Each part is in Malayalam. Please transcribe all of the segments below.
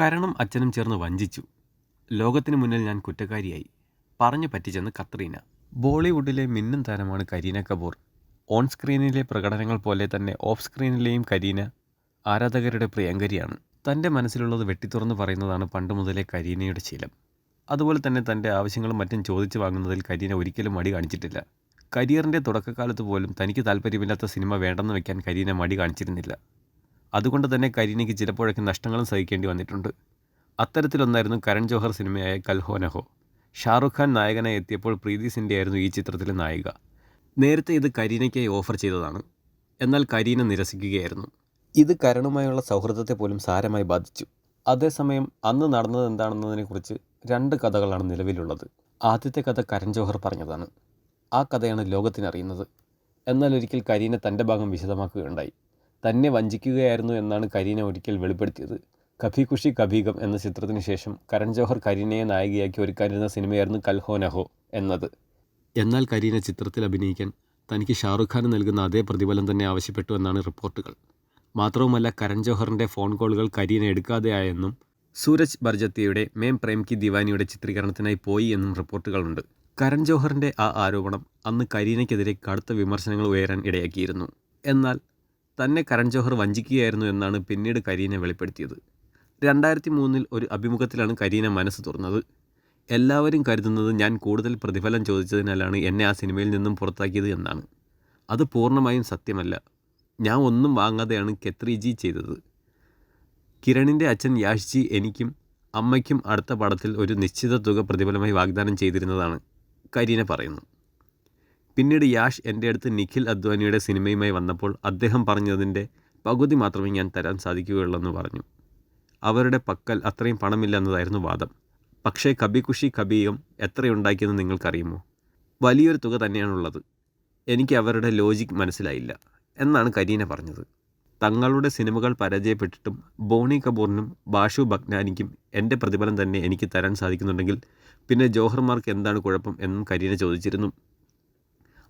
കരണും അച്ഛനും ചേർന്ന് വഞ്ചിച്ചു. ലോകത്തിന് മുന്നിൽ ഞാൻ കുറ്റക്കാരിയായി. പറഞ്ഞു പറ്റിച്ചെന്ന് കത്രീന. ബോളിവുഡിലെ മിന്നും താരമാണ് കരീന കപൂർ. ഓൺ സ്ക്രീനിലെ പ്രകടനങ്ങൾ പോലെ തന്നെ ഓഫ് സ്ക്രീനിലെയും കരീന ആരാധകരുടെ പ്രിയങ്കരിയാണ്. തന്റെ മനസ്സിലുള്ളത് വെട്ടിത്തുറന്ന് പറയുന്നതാണ് പണ്ട് മുതലേ കരീനയുടെ ശീലം. അതുപോലെ തന്നെ തന്റെ ആവശ്യങ്ങളും മറ്റും ചോദിച്ചു വാങ്ങുന്നതിൽ കരീന ഒരിക്കലും മടി കാണിച്ചിട്ടില്ല. കരിയറിന്റെ തുടക്കകാലത്ത് പോലും തനിക്ക് താല്പര്യമില്ലാത്ത സിനിമ വേണ്ടെന്ന് വെക്കാൻ കരീന മടി കാണിച്ചിരുന്നില്ല. അതുകൊണ്ട് തന്നെ കരീനയ്ക്ക് ചിലപ്പോഴൊക്കെ നഷ്ടങ്ങളും സഹിക്കേണ്ടി വന്നിട്ടുണ്ട്. അത്തരത്തിലൊന്നായിരുന്നു കരൺ ജോഹർ സിനിമയായ കൽഹോനഹോ ഷാറുഖ് ഖാൻ നായകനായി എത്തിയപ്പോൾ പ്രീതി സിന്റെ ആയിരുന്നു ഈ ചിത്രത്തിലെ നായിക. നേരത്തെ ഇത് കരീനയ്ക്കായി ഓഫർ ചെയ്തതാണ്. എന്നാൽ കരീന നിരസിക്കുകയായിരുന്നു. ഇത് കരണുമായുള്ള സൗഹൃദത്തെ പോലും സാരമായി ബാധിച്ചു. അതേസമയം അന്ന് നടന്നത് എന്താണെന്നതിനെക്കുറിച്ച് രണ്ട് കഥകളാണ് നിലവിലുള്ളത്. ആദ്യത്തെ കഥ കരൺ ജോഹർ പറഞ്ഞതാണ്. ആ കഥയാണ് ലോകത്തിനറിയുന്നത്. എന്നാൽ ഒരിക്കൽ കരീന തന്റെ ഭാഗം വിശദമാക്കുകയുണ്ടായി. തന്നെ വഞ്ചിക്കുകയായിരുന്നു എന്നാണ് കരീന ഒരിക്കൽ വെളിപ്പെടുത്തിയത്. കഭി ഖുഷി കഭീഗം എന്ന ചിത്രത്തിന് ശേഷം കരൺ ജോഹർ കരീനയെ നായികയാക്കി ഒരുക്കാനിരുന്ന സിനിമയായിരുന്നു കൽഹോ നഹോ എന്നത്. എന്നാൽ കരീന ചിത്രത്തിൽ അഭിനയിക്കാൻ തനിക്ക് ഷാറുഖ് ഖാൻ നൽകുന്ന അതേ പ്രതിഫലം തന്നെ ആവശ്യപ്പെട്ടു എന്നാണ് റിപ്പോർട്ടുകൾ. മാത്രവുമല്ല കരൺ ജോഹറിന്റെ ഫോൺ കോളുകൾ കരീന എടുക്കാതെയായെന്നും സൂരജ് ബർജത്തിയുടെ മേം പ്രേം കി ദിവാനിയുടെ ചിത്രീകരണത്തിനായി പോയി എന്നും റിപ്പോർട്ടുകളുണ്ട്. കരൺ ജോഹറിന്റെ ആ ആരോപണം അന്ന് കരീനയ്ക്കെതിരെ കടുത്ത വിമർശനങ്ങൾ ഉയരാൻ ഇടയാക്കിയിരുന്നു. എന്നാൽ തന്നെ കരൺ ജോഹർ വഞ്ചിക്കുകയായിരുന്നു എന്നാണ് പിന്നീട് കരീന വെളിപ്പെടുത്തിയത്. രണ്ടായിരത്തി മൂന്നിൽ ഒരു അഭിമുഖത്തിലാണ് കരീന മനസ്സ് തുറന്നത്. എല്ലാവരും കരുതുന്നത് ഞാൻ കൂടുതൽ പ്രതിഫലം ചോദിച്ചതിനാലാണ് എന്നെ ആ സിനിമയിൽ നിന്നും പുറത്താക്കിയത് എന്നാണ്. അത് പൂർണമായും സത്യമല്ല. ഞാൻ ഒന്നും വാങ്ങാതെയാണ് കെത്രിജി ചെയ്തത്. കിരണിന്റെ അച്ഛൻ യാഷ്ജി എനിക്കും അമ്മയ്ക്കും അടുത്ത പടത്തിൽ ഒരു നിശ്ചിത തുക പ്രതിഫലമായി വാഗ്ദാനം ചെയ്തിരുന്നതാണ് കരീന പറയുന്നു. പിന്നീട് യാഷ് എന്റെ അടുത്ത് നിഖിൽ അദ്വാനിയുടെ സിനിമയുമായി വന്നപ്പോൾ അദ്ദേഹം പറഞ്ഞതിന്റെ പകുതി മാത്രമേ ഞാൻ തരാൻ സാധിക്കുകയുള്ളൂ എന്ന് പറഞ്ഞു. അവരുടെ പക്കൽ അത്രയും പണമില്ല എന്നതായിരുന്നു വാദം. പക്ഷേ കബി ഖുഷി കബിയും എത്രയുണ്ടാക്കിയെന്ന് നിങ്ങൾക്കറിയുമോ? വലിയൊരു തുക തന്നെയാണുള്ളത്. എനിക്ക് അവരുടെ ലോജിക് മനസ്സിലായില്ല എന്നാണ് കരീന പറഞ്ഞത്. തങ്ങളുടെ സിനിമകൾ പരാജയപ്പെട്ടിട്ടും ബോണി കപൂറിനും ബാഷു ഭഗ്നാനിക്കും എന്റെ പ്രതിഫലം തന്നെ എനിക്ക് തരാൻ സാധിക്കുന്നുണ്ടെങ്കിൽ പിന്നെ ജോഹർമാർക്ക് എന്താണ് കുഴപ്പം എന്നും കരീന ചോദിച്ചിരുന്നു.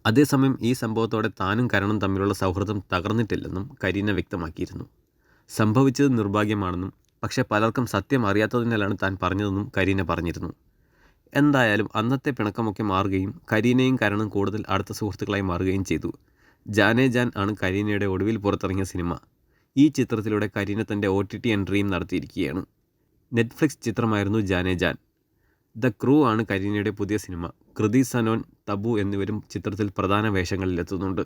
അതേസമയം ഈ സംഭവത്തോടെ താനും കരണും തമ്മിലുള്ള സൗഹൃദം തകർന്നിട്ടില്ലെന്നും കരീന വ്യക്തമാക്കിയിരുന്നു. സംഭവിച്ചത് നിർഭാഗ്യമാണെന്നും പക്ഷേ പലർക്കും സത്യം അറിയാത്തതിനാലാണ് താൻ പറഞ്ഞതെന്നും കരീന പറഞ്ഞിരുന്നു. എന്തായാലും അന്നത്തെ പിണക്കമൊക്കെ മാറുകയും കരീനയും കരണും കൂടുതൽ അടുത്ത സുഹൃത്തുക്കളായി മാറുകയും ചെയ്തു. ജാനേ ജാൻ ആണ് കരീനയുടെ ഒടുവിൽ പുറത്തിറങ്ങിയ സിനിമ. ഈ ചിത്രത്തിലൂടെ കരീന തന്റെ ഒ ടി ടി എൻട്രിയും നടത്തിയിരിക്കുകയാണ്. നെറ്റ്ഫ്ലിക്സ് ചിത്രമായിരുന്നു ജാനേ ജാൻ. ദ ക്രൂ ആണ് കരീനയുടെ പുതിയ സിനിമ. കൃതി സനോൻ തബു എന്നിവരും ചിത്രത്തിൽ പ്രധാന വേഷങ്ങളിലെത്തുന്നുണ്ട്.